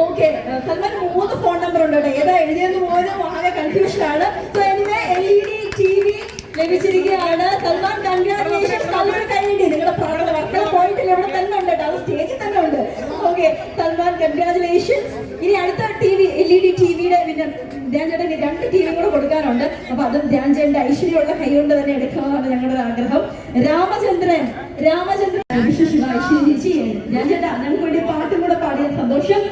Okay Salman മൂന്ന് phone number ഉണ്ട് കേട്ടോ. ഏതാ എഴുതിയെന്ന് പോലും വളരെ കൺഫ്യൂഷൻ ആണ്. സോ എനിവേ എൽ ഇ ലഭിച്ചിരിക്കുകയാണ്. സൽമാൻ കൺഗ്രാറ്റുലേഷൻസ് നല്ലൊരു കൈയിടി. നിങ്ങളുടെ പ്രകടനം വർക്കല പോയിട്ടില്ല ഇവിടെ തന്നെ ഉണ്ട് കേട്ടോ. അത് സ്റ്റേജിൽ തന്നെ ഉണ്ട്. ഓക്കെ സൽമാൻ കൺഗ്രാറ്റുലേഷൻസ് ഇനി അടുത്ത T V L E D T വിയുടെ പിന്നെ ധ്യാൻചേട്ടന് രണ്ട് ടി വി കൂടെ കൊടുക്കാനുണ്ട്. അപ്പൊ അതും ധ്യാൻചേട്ടന്റെ ഐശ്വര്യമുള്ള കൈ കൊണ്ട് തന്നെ എടുക്കണമെന്നാണ് ഞങ്ങളുടെ ആഗ്രഹം. രാമചന്ദ്രൻ രാമചന്ദ്രൻ. ശിവ ഐശ്വര്യ ചേച്ചി ധ്യാൻ ചേട്ടാ ഞങ്ങൾക്ക് വേണ്ടി പാട്ടും കൂടെ പാടിയ സന്തോഷം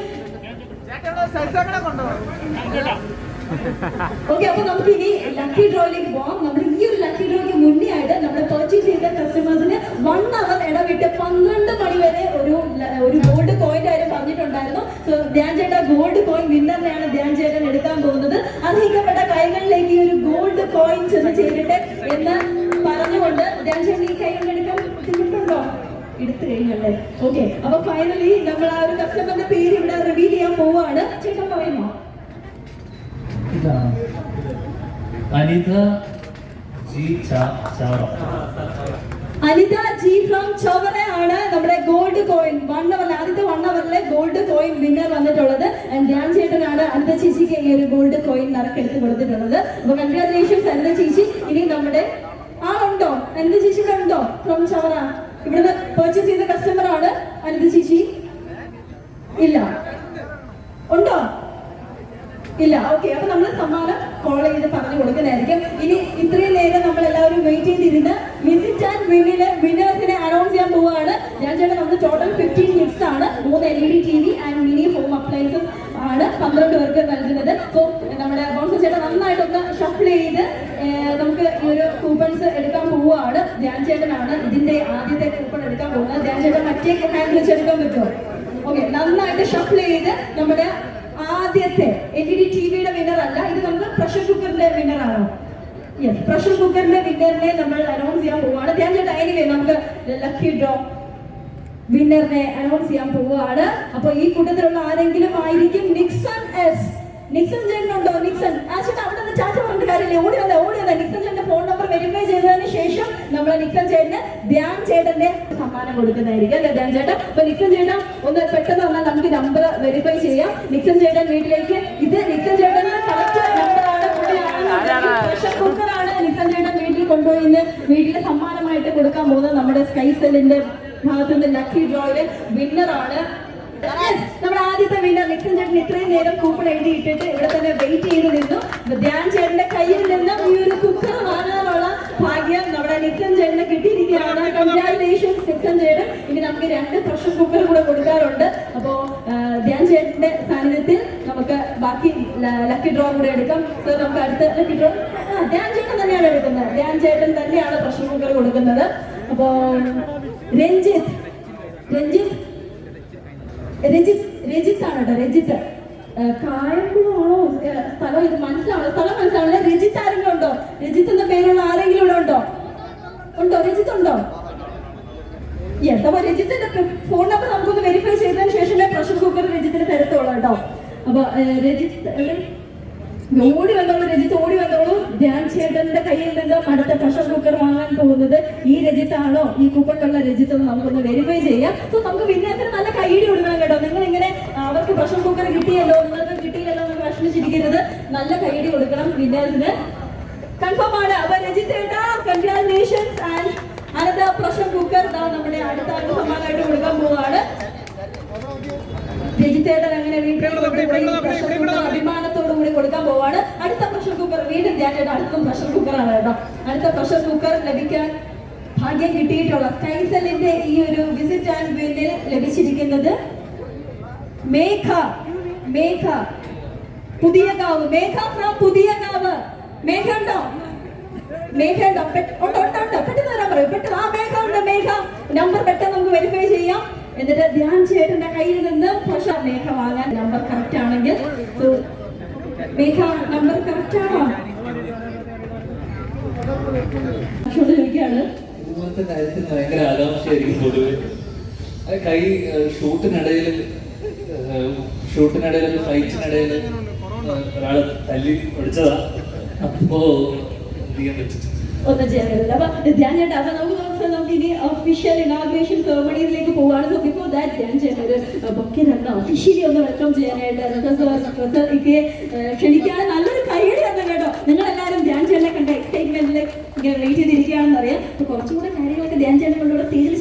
ഓക്കെ അപ്പൊ നമുക്ക് ഇനി ലക്കി ഡ്രോയിലേക്ക് പോവാം. നമ്മൾ ഈ ഒരു ലക്കി ഡ്രോയ്ക്ക് മുന്നേ ആയിട്ട് നമ്മുടെ പർച്ചേസ് ചെയ്ത കസ്റ്റമേഴ്സിന് വൺ അവർ ഇടവിട്ട് പന്ത്രണ്ട് മണി വരെ ഒരു ഒരു ഗോൾഡ് കോയിൻ കാര്യം പറഞ്ഞിട്ടുണ്ടായിരുന്നു. സോ ധ്യാൻ ചേട്ടാ ഗോൾഡ് കോയിൻ വിന്നറിനെയാണ് ധ്യാൻ ചേട്ടൻ എടുക്കാൻ പോകുന്നത്. അർഹിക്കപ്പെട്ട കൈകളിലേക്ക് ഈ ഒരു ഗോൾഡ് കോയിൻ ചെന്ന് ചെയ്തിട്ട് എന്ന് പറഞ്ഞുകൊണ്ട് ധ്യാൻ ചേട്ടൻ ഈ കൈകൾ എടുക്കാൻ ബുദ്ധിമുട്ടുണ്ടോ എടുത്തു കഴിഞ്ഞല്ലേ ഓക്കെ അപ്പൊ ഫൈനലി നമ്മൾ ആ ഒരു കസ്റ്റമറിന്റെ പേര് ഇവിടെ റിവീൽ ചെയ്യാൻ പോവാണ് ചേട്ടൻ പറയുമോ ഇതാണ് അനിത ജി ചാ- ചാവറ അനിത ജി ഫ്രം ചവറയാണ് നമ്മുടെ ഗോൾഡ് കോയിൻ വൺ അവർ ആദ്യത്തെ വൺ അവറിലെ ഗോൾഡ് കോയിൻ വിന്നർ വന്നിട്ടുള്ളത്. ധ്യാൻ ചേട്ടനാണ് അനിത ചേച്ചിക്ക് ഈ ഒരു ഗോൾഡ് കോയിൻ നറുക്കെടുത്ത് കൊടുത്തിട്ടുള്ളത്. അപ്പൊ കൺഗ്രാചുലേഷൻസ് അനിത ചേച്ചി. ഇനി നമ്മുടെ ആളുണ്ടോ? അനിത ചേച്ചി ഉണ്ടോ? ഫ്രം ചവറ ഇവിടുന്ന് പെർച്ചേസ് ചെയ്ത കസ്റ്റമർ ആണ് അനിത ചേച്ചി. ഇല്ല. ഉണ്ടോ? ഇല്ല. ഓക്കെ അപ്പൊ നമ്മൾ സമ്മാനം കോൾ ചെയ്ത് പറഞ്ഞു കൊടുക്കുന്നതായിരിക്കും. ഇനി ഇത്രയും നേരം നമ്മൾ എല്ലാവരും വെയിറ്റ് ചെയ്തിരുന്ന് വിസിറ്റ് ആൻഡ് വിന്നിൽ വിന്നേഴ്സിനെ അനൗൺസ് ചെയ്യാൻ പോവുകയാണ്. ഞാൻ ചേട്ടൻ നമുക്ക് ടോട്ടൽ ഫിഫ്റ്റീൻ ഗിഫ്റ്റ്സ് ആണ്. മൂന്ന് L E D T V and mini home appliances ആണ് പന്ത്രണ്ട് പേർക്ക് നൽകുന്നത്. സോ നമ്മുടെ ബോൺസ് ചേട്ടൻ നന്നായിട്ടൊന്ന് ഷഫിൾ ചെയ്ത് നമുക്ക് ഈ ഒരു കൂപ്പൺസ് എടുക്കാൻ പോവുകയാണ്. ധ്യാൻ ചേട്ടനാണ് ഇതിന്റെ ആദ്യത്തെ കൂപ്പൺ എടുക്കാൻ പോകുന്നത്. ധ്യാൻ ചേട്ടൻ മറ്റേ ഹാൻഡ് വെച്ച് എടുക്കാൻ പറ്റുമോ? ഓക്കെ നന്നായിട്ട് ഷഫിൾ ചെയ്ത് നമ്മുടെ ആദ്യത്തെ എൽ ഇ ഡി ടി വിയുടെ വിന്നർ അല്ല. കുക്കറിന്റെ വിന്നർ ആണോ? യെസ് പ്രഷർ കുക്കറിന്റെ വിന്നറിനെ നമ്മൾ അനൗൺസ് ചെയ്യാൻ പോവുകയാണ്. ധ്യാൻ ചേട്ടാ എനിവേ നമുക്ക് ലക്കി ഡ്രോ വിന്നറിനെ അനൗൺസ് ചെയ്യാൻ പോവുകയാണ്. അപ്പൊ ഈ കൂട്ടത്തിലുള്ള ആരെങ്കിലും ആയിരിക്കും നിക്സൺ എസ് നിക്സൺ ചേട്ടനുണ്ടോ നിക്സൺ അവിടെ നിന്ന് ചാച്ച പറഞ്ഞ കാര്യമില്ല. ഓടി വന്നേ ഓടി വന്നേ. നിക്സൺ ചേട്ടന്റെ ഫോൺ നമ്പർ വെരിഫൈ ചെയ്തതിന് ശേഷം നമ്മൾ നിക്സൺ ചേട്ടന് ധ്യാൻ ചേട്ടന്റെ സമ്മാനം കൊടുക്കുന്നതായിരിക്കും അല്ലെ ധ്യാൻ ചേട്ടൻ അപ്പൊ നിക്സൺ ചേട്ടൻ ഒന്ന് പെട്ടെന്ന് വന്നാൽ നമുക്ക് നമ്പർ വെരിഫൈ ചെയ്യാം. നിക്സൺ ചേട്ടൻ വീട്ടിലേക്ക് ഇത് നിക്സൺ ചേട്ടൻ നമ്പറാണ് പ്രഷർ കുക്കറാണ് ചേട്ടൻ വീട്ടിൽ കൊണ്ടുപോയി ഇന്ന് വീട്ടിൽ സമ്മാനമായിട്ട് കൊടുക്കാൻ പോകുന്നത് നമ്മുടെ സ്കൈസെല്ലിന്റെ ഭാഗത്തു നിന്ന് ലക്കി ഡ്രോയിൽ വിന്നറാണ് നമ്മുടെ ആദ്യത്തെ വിന്നർ നിക്സൻ ചേട്ടൻ ഇത്രയും നേരം കൂപ്പൺ എഴുതിയിട്ടിട്ട് ഇവിടെ തന്നെ വെയിറ്റ് ചെയ്ത് നിന്നു. ധ്യാൻ ചേട്ടന്റെ കയ്യിൽ നിന്നും ഈ ഒരു കുക്കർ വാങ്ങാനുള്ള ഭാഗ്യം നമ്മുടെ നിക്സൺ ചേട്ടന് കിട്ടിയിരിക്കുകയാണ്. കൺഗ്രാറ്റുലേഷൻസ് നിക്സൺ ചേട്ടൻ ഇനി നമുക്ക് രണ്ട് പ്രഷർ കുക്കർ കൂടെ കൊടുക്കാറുണ്ട്. അപ്പോ ധ്യാൻ ചേട്ടന്റെ സാന്നിധ്യത്തിൽ നമുക്ക് ബാക്കി ലക്കി ഡ്രോ കൂടെ എടുക്കാം. സോ നമുക്ക് അടുത്ത ലക്കി ഡ്രോ ധ്യാൻ ചേട്ടൻ തന്നെയാണ് എടുക്കുന്നത്. ധ്യാൻ ചേട്ടൻ തന്നെയാണ് പ്രഷർ കുക്കർ കൊടുക്കുന്നത്. അപ്പോ രഞ്ജിത്ത്. രഞ്ജിത്ത്. രഞ്ജിത്ത് രജിത്ത് ആണ് കേട്ടോ? രജിത്ത് കായംകുളമാണോ? സ്ഥലം ഇത് മനസ്സിലാവണം സ്ഥലം മനസ്സിലാവണം. രജിത്ത് ആരെങ്കിലും ഉണ്ടോ രജിത്ത് എന്ന പേരുള്ള ആരെങ്കിലും ഇവിടെ ഉണ്ടോ? ഉണ്ടോ? രജിത്ത് ഉണ്ടോ? യെസ് അപ്പൊ രജിത്തിന്റെ ഫോൺ നമ്പർ നമുക്കൊന്ന് വെരിഫൈ ചെയ്തതിന് ശേഷമേ പ്രഷർ കുക്കർ രജിത്തിന് തരത്തുള്ളൂ കേട്ടോ. അപ്പൊ രജിത്ത് ഓടി വന്നോളൂ രജിത്ത് ഓടി വന്നോളൂ. ധ്യാൻ ചേട്ടന്റെ കയ്യിൽ നിന്നും അടുത്ത പ്രഷർ കുക്കർ വാങ്ങാൻ പോകുന്നത് ഈ രജിത്താണോ? ഈ കുപ്പക്കുള്ള രജിത്ത് നമുക്കൊന്ന് വെരിഫൈ ചെയ്യാം. സോ നമുക്ക് വിന്യാസത്തിന് നല്ല കൈയിടി കൊടുക്കണം കേട്ടോ. നിങ്ങൾ ഇങ്ങനെ അവർക്ക് പ്രഷർ കുക്കർ കിട്ടിയല്ലോ നിങ്ങൾക്ക് കിട്ടിയില്ലല്ലോ എന്ന് വിഷമിച്ചിരിക്കരുത്. നല്ല കൈയടി കൊടുക്കണം വിന്നേഴ്സിന്. കൺഫേം ആണ്. അപ്പൊ രജിത് ഏട്ടാ കൺഗ്രാജുലേഷൻ ആൻഡ് അടുത്ത പ്രഷർ കുക്കർ ഇതാ നമ്മുടെ അടുത്ത ആൾക്ക് സമ്മാനമായിട്ട് കൊടുക്കാൻ പോവാണ്. രജിത്തേട്ടൻ അങ്ങനെ വീട്ടിൽ അഭിമാനത്തോടു കൂടി കൊടുക്കാൻ പോവാണ്. അടുത്ത പ്രഷർ കുക്കർ വീണ്ടും ഞാൻ അടുത്ത പ്രഷർ കുക്കറാണ് കേട്ടോ. അടുത്ത പ്രഷർ കുക്കർ ലഭിക്കാൻ ഭാഗ്യം കിട്ടിയിട്ടുള്ള കൈസലിന്റെ ഈ ഒരു വിസിറ്റ് ആൻഡ് വിന്നിൽ ലഭിച്ചിരിക്കുന്നത്. മേഘ മേഘ. പുതിയ കാവ്. മേഘ ഫ്രം പുതിയ കാവ്. മേഘ ഉണ്ടോ? മേഘ ഉണ്ടോ? ഉണ്ട് ഉണ്ട് പെട്ടെന്ന് വരാൻ പറയൂ. പെട്ടെന്ന്. ആ മേഘ ഉണ്ട് മേഘ. നമ്പർ പെട്ടെന്ന് നമുക്ക് വെരിഫൈ ചെയ്യാം. എന്നിട്ട് ധ്യാൻ ചേട്ടന്റെ കയ്യിൽ നിന്ന് പക്ഷെ മേഘ വാങ്ങാൻ നമ്പർ കറക്റ്റ് ആണെങ്കിൽ. മേഘ നമ്പർ കറക്റ്റ് ആണോ? ഭയങ്കര ആകാംക്ഷയായിരിക്കും പൊതുവെ. കൈ ഷൂട്ടിനിടയിൽ ഷൂട്ടിനിടയിൽ ഫൈറ്റിനിടയിൽ ഒരാൾ തല്ലി ഒടിച്ചതാ. അപ്പോ നമുക്ക് ഇനി ഒഫീഷ്യൽ പോവാണ്. സോ ബിഫോർ ദാറ്റ് ഒന്ന് വെൽക്കം നല്ലൊരു കേട്ടോ. നിങ്ങൾ എല്ലാവരും ചേട്ടനെ കാര്യങ്ങളൊക്കെ ധ്യാൻ കൊണ്ടുകൂടെ സ്റ്റേജിൽ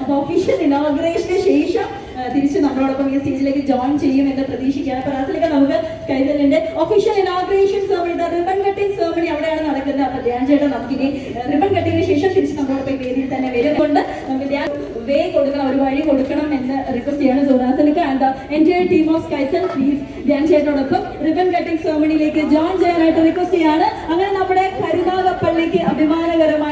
അപ്പൊ ഒഫീഷ്യൽ ഇനോഗ്രേഷന് ശേഷം തിരിച്ച് നമ്മളോടൊപ്പം ഈ സ്റ്റേജിലേക്ക് ജോയിൻ ചെയ്യും എന്ന് പ്രതീക്ഷിക്കുകയാണ്. അപ്പൊ അതിലേക്ക് നമുക്ക് കൈതലിന്റെ official inauguration ceremony ribbon cutting ceremony അവിടെയാണ് നടക്കുന്നത്. അപ്പൊ ധ്യാൻ ചേട്ടൻ നമുക്കിനി റിബൺ കട്ടിങ്ങിന് ശേഷം തിരിച്ച് നമ്മളോടൊപ്പം വേദിയിൽ തന്നെ വരും കൊണ്ട് നമുക്ക് ധ്യാൻ വേ കൊടുക്കണം ഒരു വഴി കൊടുക്കണം എന്ന് റിക്വസ്റ്റ് ചെയ്യാണ് സോറാസലിക്ക് ആൻഡ് എന്റെ ടീം ഓഫ് കൈസൽ പ്ലീസ് ധ്യാൻ ചേട്ടനോടൊപ്പം റിബൺ കട്ടിംഗ് സെർമണിയിലേക്ക് ജോയിൻ ചെയ്യാനായിട്ട് റിക്വസ്റ്റ് ചെയ്യാണ്. അങ്ങനെ നമ്മുടെ കരുനാഗപ്പള്ളിക്ക് അഭിമാനകരമായിട്ടുള്ള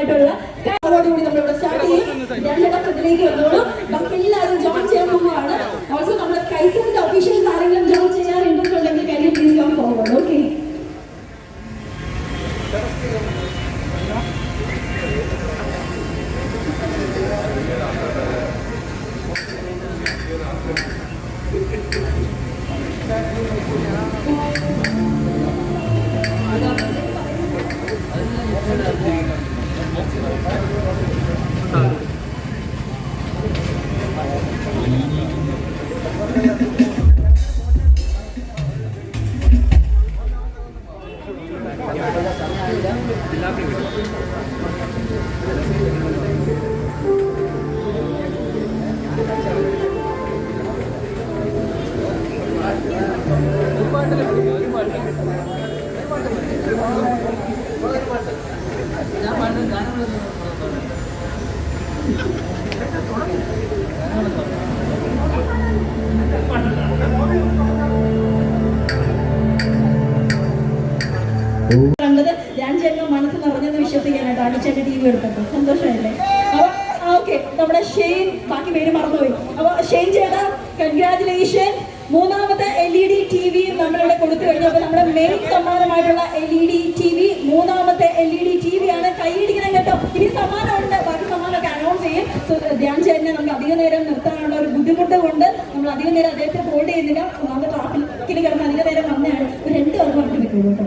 നേരം നിർത്താനുള്ള ഒരു ബുദ്ധിമുട്ട് കൊണ്ട് നമ്മൾ അധിക നേരം അദ്ദേഹത്തെ ഹോൾഡ് ചെയ്യുന്നില്ല. ഒന്നാമത്തെ ട്രാഫിക്കിൽ കിടന്ന് അധിക നേരം വന്നതാണ്. ഒരു രണ്ട് പേർക്ക് പറഞ്ഞു വെക്കുള്ളൂ കേട്ടോ.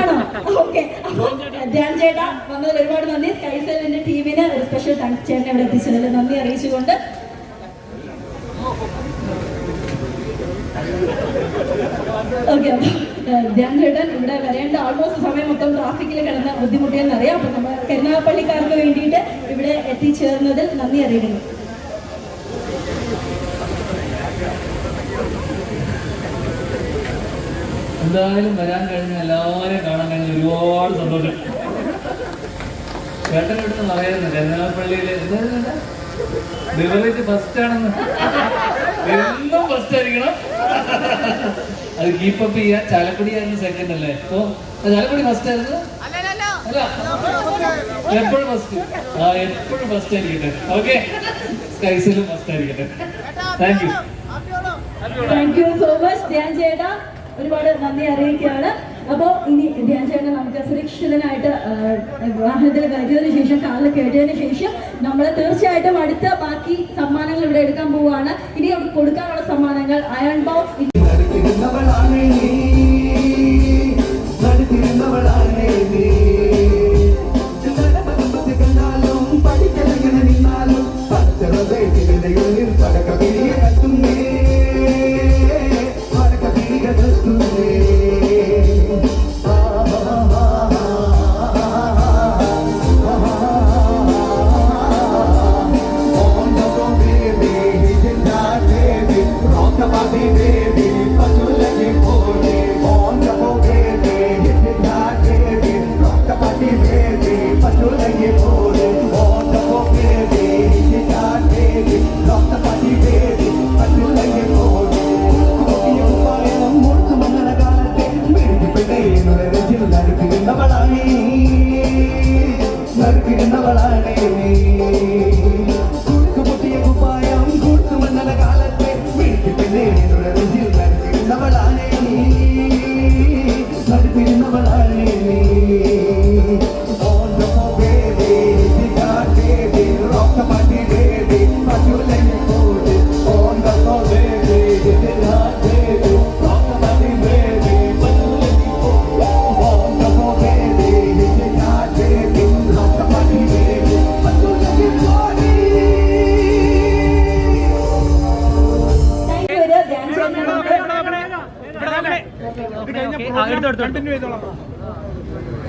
ആണോ? ധ്യാൻ ചേട്ടാ വന്നതിൽ ഒരുപാട് നന്ദി. സ്കൈസെല്ലിന്റെ ടീമിന് ഒരു സ്പെഷ്യൽ താങ്ക്സ് ചേട്ടനെ ഇവിടെ എത്തിച്ചതിൽ നന്ദി അറിയിച്ചുകൊണ്ട്. ഓക്കെ ധ്യാൻ ചേട്ടൻ ഇവിടെ വരേണ്ട ആൾമോസ്റ്റ് സമയം മൊത്തം ട്രാഫിക്കിൽ കിടന്ന് ബുദ്ധിമുട്ടിയെന്നറിയാം അപ്പൊ നമ്മൾ കരുനാഗപ്പള്ളിക്കാർക്ക് വേണ്ടിയിട്ട് എത്തിച്ചേർന്നതിൽ നന്ദി അറിയിക്കുന്നു. എന്തായാലും വരാൻ കഴിഞ്ഞ എല്ലാവരെയും കാണാൻ കഴിഞ്ഞ ഒരുപാട് സന്തോഷം. ചേട്ടൻ ഇവിടുന്ന് പറയുന്നു കരുനാഗപ്പള്ളിയിൽ ബിവറേജ് ഫസ്റ്റ് ആണെന്ന്. എന്നും ഫസ്റ്റ് ആയിരിക്കണം. അത് കീപ്പപ്പ് ചെയ്യാൻ ചാലക്കുടി ആയിരുന്നു സെക്കൻഡ് അല്ലേ? അപ്പൊ ചാലക്കുടി ഫസ്റ്റ് ആയിരുന്നു? അല്ല. എപ്പോഴും ഫസ്റ്റ് ആ എപ്പോഴും ഫസ്റ്റ് ആയിരിക്കട്ടെ. ഓക്കെ സ്കൈസിലും ഫസ്റ്റ് ആയിരിക്കട്ടെ. Thank you thank you so much Dhyan ചേട്ടാ. ഒരുപാട് നന്ദി അറിയിക്കുകയാണ്. അപ്പോൾ ഇനി ധ്യാൻ ചേട്ടൻ നമുക്ക് സുരക്ഷിതനായിട്ട് വാഹനത്തിൽ കയറ്റിയതിനു ശേഷം കാറിൽ കയറ്റിയതിനു ശേഷം നമ്മൾ തീർച്ചയായിട്ടും അടുത്ത ബാക്കി സമ്മാനങ്ങൾ ഇവിടെ എടുക്കാൻ പോവുകയാണ്. ഇനി കൊടുക്കാനുള്ള സമ്മാനങ്ങൾ അയൺ ബോക്സ്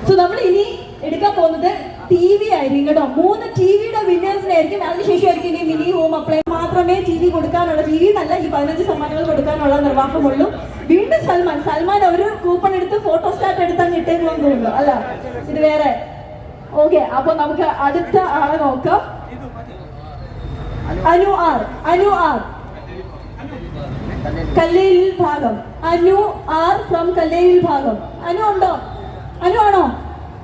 സോ നമ്മൾ ഇനി എടുക്കാൻ പോകുന്നത് ടി വി ആയിരിക്കും കേട്ടോ. മൂന്ന് ടി വിയുടെ വിന്നേഴ്സിനെ ആയിരിക്കും അതിനുശേഷം ആയിരിക്കും ഇനി മിനി ഹോം അപ്ലൈ മാത്രമേ ടി വി കൊടുക്കാനുള്ള. ടി വി നല്ല ഈ പതിനഞ്ച് സമ്മാനങ്ങൾ കൊടുക്കാനുള്ള നിർവാഹമുള്ളൂ. വീണ്ടും സൽമാൻ. സൽമാൻ ഒരു കൂപ്പൺ എടുത്ത് ഫോട്ടോ സ്റ്റാറ്റ് എടുത്താൽ ഇട്ടേക്കുമെന്ന് തോന്നുന്നു. അല്ല ഇത് വേറെ. ഓക്കെ അപ്പൊ നമുക്ക് അടുത്ത ആളെ നോക്കാം. അനു ആർ. അനു ആർ. കല്ലേലിൽ ഭാഗം. അനു ആർ ഫ്രം കല്ലേലിൽ ഭാഗം. അനു ഉണ്ടോ? അനു ആണോ?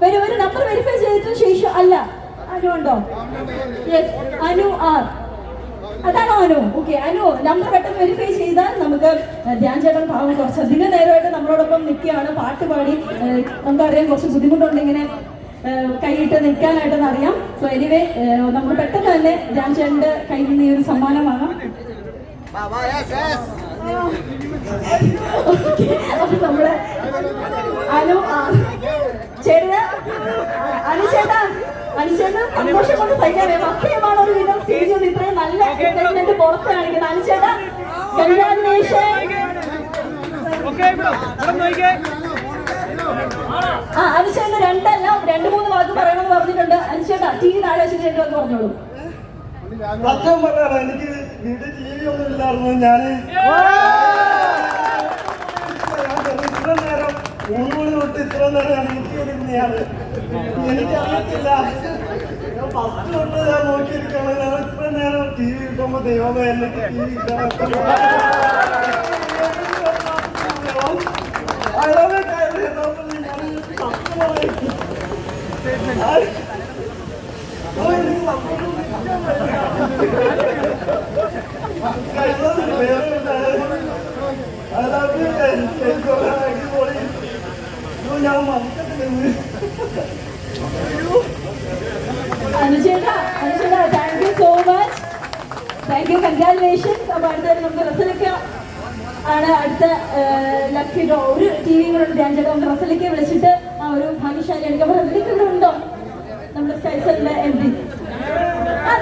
വരും ഒരു നമ്പർ വെരിഫൈ ചെയ്തിട്ട് ശേഷം അല്ല. അനു ഉണ്ടോ? Yes Anu R. അതാണോ അനു? ഓക്കെ അനു നമ്പർ പെട്ടെന്ന് വെരിഫൈ ചെയ്താൽ നമുക്ക് ധ്യാൻ ചേട്ടൻ പാവം കുറച്ചധികം നേരമായിട്ട് നമ്മളോടൊപ്പം നിൽക്കുകയാണ്. പാട്ട് പാടി നമുക്കറിയാം കുറച്ച് ബുദ്ധിമുട്ടുണ്ട് ഇങ്ങനെ കൈയിട്ട് നിൽക്കാനായിട്ടെന്ന് അറിയാം. സോ എനിവേ നമ്മൾ പെട്ടെന്ന് തന്നെ ധ്യാൻ ചേട്ടന്റെ കയ്യിൽ നിന്ന് ഈ ഒരു സമ്മാനം വാങ്ങാം. അപ്പൊ നമ്മൾ അനു ചേട്ടന് അനു ചേട്ടാ അനു ചേട്ടൻ സന്തോഷം കൊണ്ട് സഹിക്കാതെ മക്കളെയുമാണ് ഒരു വിധം സ്റ്റേജ് കൊണ്ട് ഇത്രയും നല്ല എക്സൈറ്റ്മെന്റ് പുറത്ത് കാണിക്കുന്നത് അനു ചേട്ടാ കൺഗ്രാജുലേഷൻ ആ അനുശേഷന് രണ്ടല്ല രണ്ട് മൂന്ന് വാക്ക് പറയണമെന്ന് പറഞ്ഞിട്ടുണ്ട് അനുശേട്ടാ ടി താഴെ വെച്ചിട്ട് രണ്ട് വാക്ക് പറഞ്ഞോളൂ. സത്യം പറയാം എനിക്ക് വീട്ടിൽ ടി വി ഒന്നും ഇല്ലായിരുന്നു ഞാൻ ഇത്ര നേരം മൂന്ന് മണി തൊട്ട് ഇത്ര നേരം ഞാൻ നോക്കിയിരിക്കുന്നതാണ് എനിക്ക് അറിയത്തില്ല ഫസ്റ്റ് തൊട്ട് ഞാൻ നോക്കിയിരിക്കണം ഞാൻ ഇത്ര നേരം ടി വി കിട്ടുമ്പോ ദൈവമേ എനിക്ക് ടി വി മറക്കത്തില്ല അനുചേട്ടാ അനുചേട്ടാ thank so much thank you congratulations അപ്പൊ അടുത്ത അടുത്ത ലക്കി ഒരു ടി വി കൂടെ ധ്യാൻ ചേട്ടാ നമുക്ക് ഒരു ഭാഗ്യശാലി എടുക്കാം റസലിക്ക നമ്മുടെ സ്കൈസറിന്റെ എം പി ആ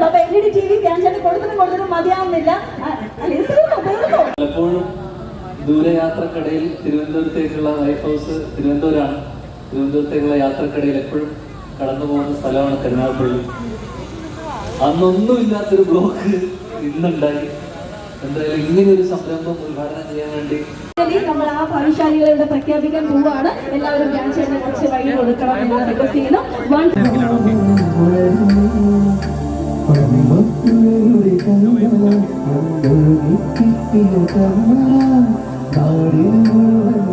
പറയുന്നത് അപ്പൊ L E D T V ചേട്ടൻ കൊടുത്തിട്ടും കൊടുത്തിട്ടും മതിയാവുന്നില്ല. പലപ്പോഴും ദൂരയാത്രക്കിടയിൽ തിരുവനന്തപുരത്തേക്കുള്ള ലൈഫ് ഹൗസ് തിരുവനന്തപുരമാണ് തിരുവനന്തപുരത്തേക്കുള്ള യാത്രക്കിടയിൽ എപ്പോഴും കടന്നു പോകുന്ന സ്ഥലമാണ് കരുനാഗപ്പള്ളി അന്നൊന്നുമില്ലാത്തൊരു ബ്ലോക്ക് ഇന്നുണ്ടായി. എന്തായാലും ഇങ്ങനെ ഒരു സംരംഭം ഉദ്ഘാടനം ചെയ്യാൻ വേണ്ടി നമ്മൾ ആ ഭാഗ്യശാലികളെ ഇവിടെ പ്രഖ്യാപിക്കാൻ പോവുകയാണ്. എല്ലാവരും ഞാൻ കുറച്ച് വഴി കൊടുക്കണം എന്ന് റിക്വസ്റ്റ് ചെയ്യുന്നു. വൺ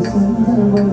സ്വന്തം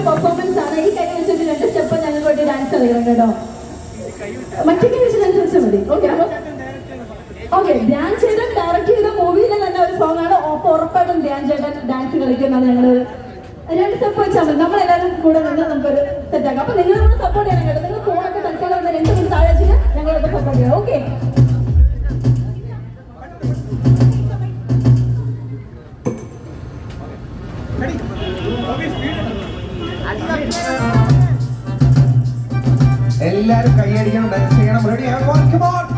ഒരു പെർഫോമൻസ് ആണ്. ഈ കൈ വെച്ചിട്ട് രണ്ട് സ്റ്റെപ്പ് ഞങ്ങൾക്ക് ഡാൻസ് കളിക്കണം കേട്ടോ. മറ്റേ കൈ വെച്ച് ഡാൻസ് കളിച്ചാൽ മതി. ഓക്കെ ഓക്കെ ധ്യാൻ ചേട്ടൻ ഡയറക്റ്റ് ചെയ്ത മൂവിയിലെ തന്നെ ഒരു സോങ് ആണ്. ഉറപ്പായിട്ടും ധ്യാൻ ചേട്ടൻ ഡാൻസ് കളിക്കുന്നത് ഞങ്ങൾ രണ്ട് സ്റ്റെപ്പ് വെച്ചാൽ മതി. നമ്മൾ എല്ലാവരും കൂടെ നിന്ന് നമുക്കൊരു സെറ്റാക്കാം അപ്പൊ നിങ്ങൾ കൂടെ സപ്പോർട്ട് ചെയ്യണം കേട്ടോ. നിങ്ങൾ ഫോണൊക്കെ തൽക്കാലം ഒന്ന് രണ്ട് മിനിറ്റ് താഴെ വെച്ചിട്ട് ഞങ്ങളൊക്കെ സപ്പോർട്ട് ചെയ്യാം. Okay Ready? എല്ലാരും കൈയടിക്കണം ഡാൻസ് ചെയ്യണം. റെഡി കമോൺ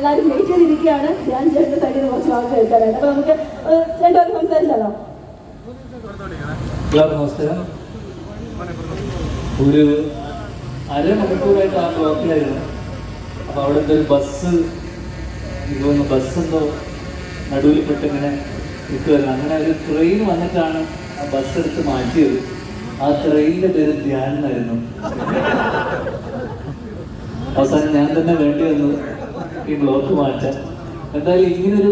ഇവരെല്ലാവരും വെയിറ്റ് ചെയ്തിരിക്കുകയാണ്. ഞാൻ ചേട്ടന്റെ സൈഡിൽ കുറച്ച് വാക്ക് കേൾക്കാനായിട്ട്. അപ്പൊ നമുക്ക് ചേട്ടൻ സംസാരിച്ചാലോ? നമസ്കാരം. ഒരു അരമണിക്കൂറായിട്ട് ആ ബ്ലോക്കിലായിരുന്നു അപ്പോൾ അവിടുത്തെ ഒരു ബസ് ഇതൊന്ന് ബസ് എന്തോ നടുവിൽ പെട്ടിങ്ങനെ നിൽക്കുമല്ലോ അങ്ങനെ ഒരു ട്രെയിൻ വന്നിട്ടാണ് ആ ബസ് എടുത്ത് മാറ്റിയത്. ആ ട്രെയിനിന്റെ പേര് ധ്യാനം ആയിരുന്നു അവസാനം ഞാൻ തന്നെ വേണ്ടി വന്നു. ഈ ബ്ലോക്ക് മാറ്റാൻ. എന്തായാലും ഇങ്ങനൊരു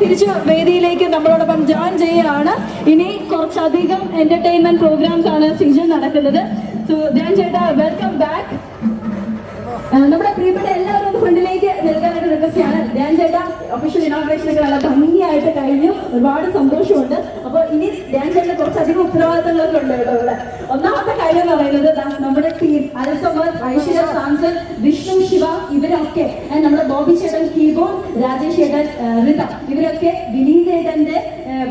തിരിച്ചു വേദിയിലേക്ക് നമ്മളോടൊപ്പം ജോയിൻ ചെയ്യുകയാണ് ഇനി കുറച്ചധികം എന്റർടൈൻമെന്റ് പ്രോഗ്രാംസ് ആണ് സീസൺ നടക്കുന്നത്. സോ ധ്യാൻ ചേട്ടാ വെൽക്കം ബാക്ക് നമ്മുടെ പ്രിയപ്പെട്ട എല്ലാവരും ഫ്രണ്ടിലേക്ക് നൽകാനായിട്ട് റിക്വസ്റ്റ് ആണ് ഡാൻ ചേട്ടാ ഒഫീഷ്യൽ ഇനോഗ്രേഷൻ ഒക്കെ നല്ല ഭംഗിയായിട്ട് കഴിഞ്ഞു. ഒരുപാട് സന്തോഷമുണ്ട്. അപ്പോൾ ഇനി ഡാൻ ചേട്ടന് കുറച്ചധികം ഉത്തരവാദിത്തങ്ങളൊക്കെ ഉണ്ട് കേട്ടോ ഇവിടെ. ഒന്നാമത്തെ കാര്യം എന്ന് പറയുന്നത് നമ്മുടെ ടീം അലസമർ ഐശ്വര്യ സാംസൺ വിഷ്ണു ശിവ ഇവരൊക്കെ നമ്മുടെ ബോബി ചേട്ടൻ കീബോർഡ് രാജേഷ് ചേട്ടൻ റിത ഇവരൊക്കെ വിനീതേട്ടന്റെ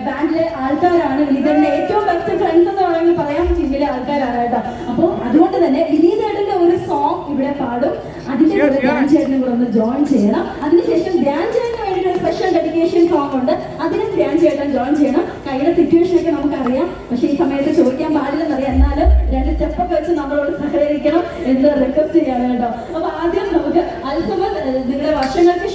ബാൻഡിലെ ആൾക്കാരാണ്. വിനീതന്റെ ഏറ്റവും ബെസ്റ്റ് ഫ്രണ്ട്സ് എന്ന് വേണമെങ്കിൽ പറയാം. ടീമിലെ ആൾക്കാരാണ് കേട്ടോ. അപ്പോൾ അതുകൊണ്ട് തന്നെ വിനീതേട്ടന്റെ സോങ് ഇവിടെ പാടും. അതിന്റെ കൂടെ ധ്യാൻ ചേട്ടനും കൂടെ ഒന്ന് ജോയിൻ ചെയ്യണം. അതിനുശേഷം ധ്യാൻ ചേട്ടന് വേണ്ടി ഒരു സ്പെഷ്യൽ ഡെഡിക്കേഷൻ സോങ് ഉണ്ട്. അതിനും ധ്യാൻ ചേട്ടൻ ജോയിൻ ചെയ്യണം. കയ്യിലെ സിറ്റുവേഷൻ ഒക്കെ നമുക്കറിയാം. പക്ഷെ ഈ സമയത്ത് ചോദിക്കാൻ പാടില്ലെന്നറിയാം. എന്നാലും രണ്ട് സ്റ്റെപ്പൊക്കെ വെച്ച് നമ്മളോട് സഹകരിക്കണം എന്ന് റിക്വസ്റ്റ് ചെയ്യാണ് കേട്ടോ. അപ്പൊ ആദ്യം നമുക്ക് അൽസമർ നിങ്ങളുടെ വർഷങ്ങൾക്ക്